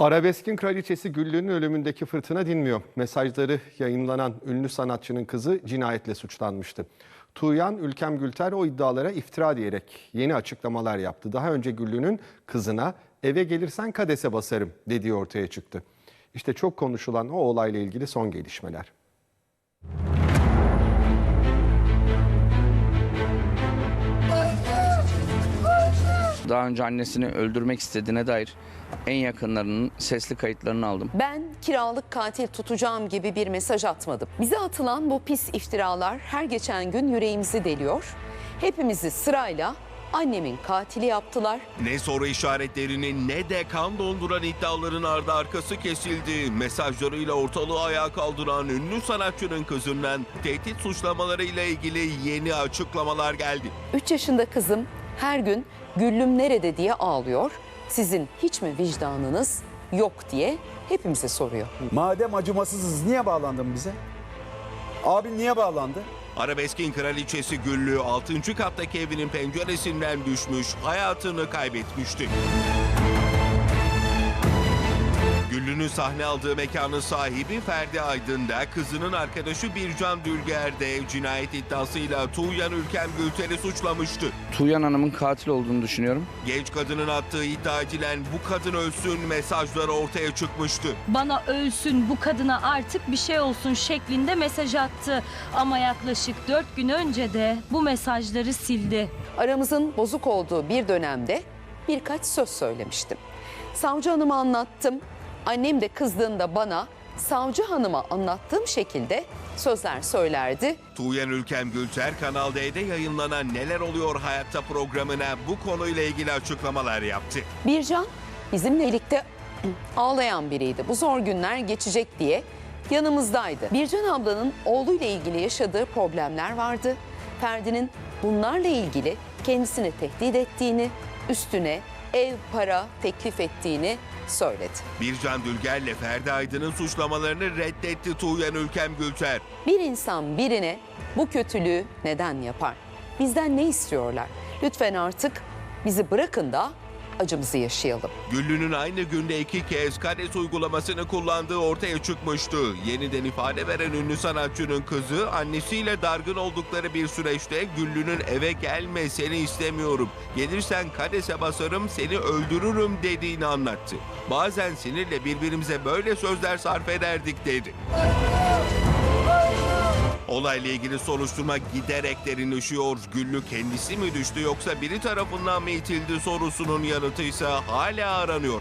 Arabeskin kraliçesi Güllü'nün ölümündeki fırtına dinmiyor. Mesajları yayınlanan ünlü sanatçının kızı cinayetle suçlanmıştı. Tuğyan Ülkem Gülter o iddialara iftira diyerek yeni açıklamalar yaptı. Daha önce Güllü'nün kızına eve gelirsen kadese basarım dediği ortaya çıktı. İşte çok konuşulan o olayla ilgili son gelişmeler. Daha önce annesini öldürmek istediğine dair en yakınlarının sesli kayıtlarını aldım. Ben kiralık katil tutacağım gibi bir mesaj atmadım. Bize atılan bu pis iftiralar her geçen gün yüreğimizi deliyor. Hepimizi sırayla annemin katili yaptılar. Ne soru işaretlerinin ne de kan donduran iddiaların ardı arkası kesildi. Mesajlarıyla ortalığı ayağa kaldıran ünlü sanatçının kızından tehdit suçlamalarıyla ilgili yeni açıklamalar geldi. 3 yaşında kızım her gün Güllüm nerede diye ağlıyor. Sizin hiç mi vicdanınız yok diye hepimize soruyor. Madem acımasızız niye bağlandın bize? Abin niye bağlandı? Arabeskin kraliçesi Güllü 6. kattaki evinin penceresinden düşmüş, hayatını kaybetmişti. Güllü'nün sahne aldığı mekanın sahibi Ferdi Aydın da kızının arkadaşı Bircan Dülger de cinayet iddiasıyla Tuğyan Ülkem Gülter'i suçlamıştı. Tuğyan Hanım'ın katil olduğunu düşünüyorum. Genç kadının attığı iddia edilen bu kadın ölsün mesajları ortaya çıkmıştı. bana ölsün bu kadına artık bir şey olsun şeklinde mesaj attı. Ama yaklaşık 4 gün önce de bu mesajları sildi. Aramızın bozuk olduğu bir dönemde birkaç söz söylemiştim. Savcı hanıma anlattım. Annem de kızdığında bana savcı hanıma anlattığım şekilde sözler söylerdi. Tuğyan Ülkem Gülter Kanal D'de yayınlanan Neler Oluyor Hayatta programına bu konuyla ilgili açıklamalar yaptı. Bircan bizimle birlikte ağlayan biriydi. Bu zor günler geçecek diye yanımızdaydı. Bircan ablanın oğluyla ilgili yaşadığı problemler vardı. Ferdi'nin bunlarla ilgili kendisini tehdit ettiğini, üstüne ev para teklif ettiğini söyledi. Bircan Dülger'le Ferdi Aydın'ın suçlamalarını reddetti Tuğyan Ülkem Gülter. Bir insan birine bu kötülüğü neden yapar? Bizden ne istiyorlar? Lütfen artık bizi bırakın da acımızı yaşayalım. Güllü'nün aynı günde iki kez KADES uygulamasını kullandığı ortaya çıkmıştı. Yeniden ifade veren ünlü sanatçının kızı annesiyle dargın oldukları bir süreçte Güllü'nün eve gelme seni istemiyorum. Gelirsen KADES'e basarım seni öldürürüm dediğini anlattı. Bazen sinirle birbirimize böyle sözler sarf ederdik dedi. Olayla ilgili soruşturma giderek derinleşiyor. Güllü kendisi mi düştü yoksa biri tarafından mı itildi sorusunun yanıtı ise hala aranıyor.